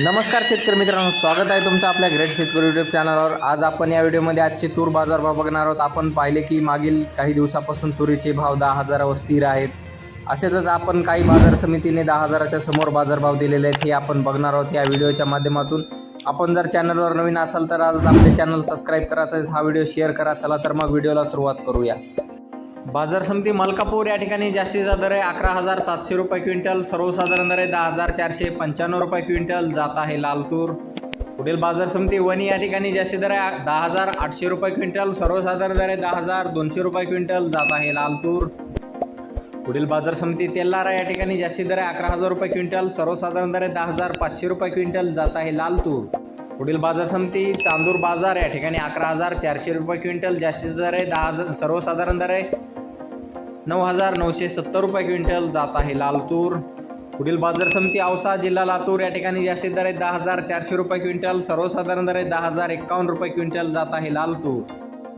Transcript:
नमस्कार शेतकरी मित्रांनो स्वागत आहे तुमचं आपल्या ग्रेट शेतकरी युट्यूब चॅनलवर आज आपण या व्हिडिओमध्ये आजचे तूर बाजारभाव बघणार आहोत. आपण पाहिले की मागील काही दिवसापासून तुरीचे भाव दहा हजारावर स्थिर आहेत. असेच आपण काही बाजार समितीने दहा हजाराच्या समोर बाजारभाव दिलेले आहेत हे आपण बघणार आहोत या व्हिडिओच्या माध्यमातून. आपण जर चॅनलवर नवीन असाल तर आज आपले चॅनल सबस्क्राईब करायचं हा व्हिडिओ शेअर करा. चला तर मग व्हिडिओला सुरुवात करूया. बाजार समिती मलकापूर या ठिकाणी जास्तीचा दर आहे. अकरा हजार सातशे रुपये क्विंटल सर्वसाधारण दर आहे दहा हजार चारशे पंच्याण्णव रुपये क्विंटल. जात आहे लालतूर. पुढील बाजार समिती वणी या ठिकाणी जास्ती दर आहे दहा हजार आठशे रुपये क्विंटल सर्वसाधारण दर आहे दहा हजार दोनशे रुपये क्विंटल. जात आहे लालतूर. पुढील बाजार समिती तेलारा या ठिकाणी जास्ती दर आहे अकरा हजार रुपये क्विंटल सर्वसाधारण दर आहे दहा हजार पाचशे रुपये क्विंटल. जात आहे लालतूर. पुढील बाजार समिती चांदूर बाजार या ठिकाणी अकरा हजार चारशे रुपये क्विंटल जास्तीचा दर आहे दहा हजार सर्वसाधारण दर आहे. नऊ हजार नऊशे सत्तर रुपये क्विंटल जात आहे लालतूर. पुढील बाजार समिती औसा जिल्हा लातूर या ठिकाणी जास्तीत दर आहे दहा हजार चारशे रुपये क्विंटल सर्वसाधारण दर आहे दहा हजार एक्कावन्न रुपये क्विंटल जात आहे लालतूर.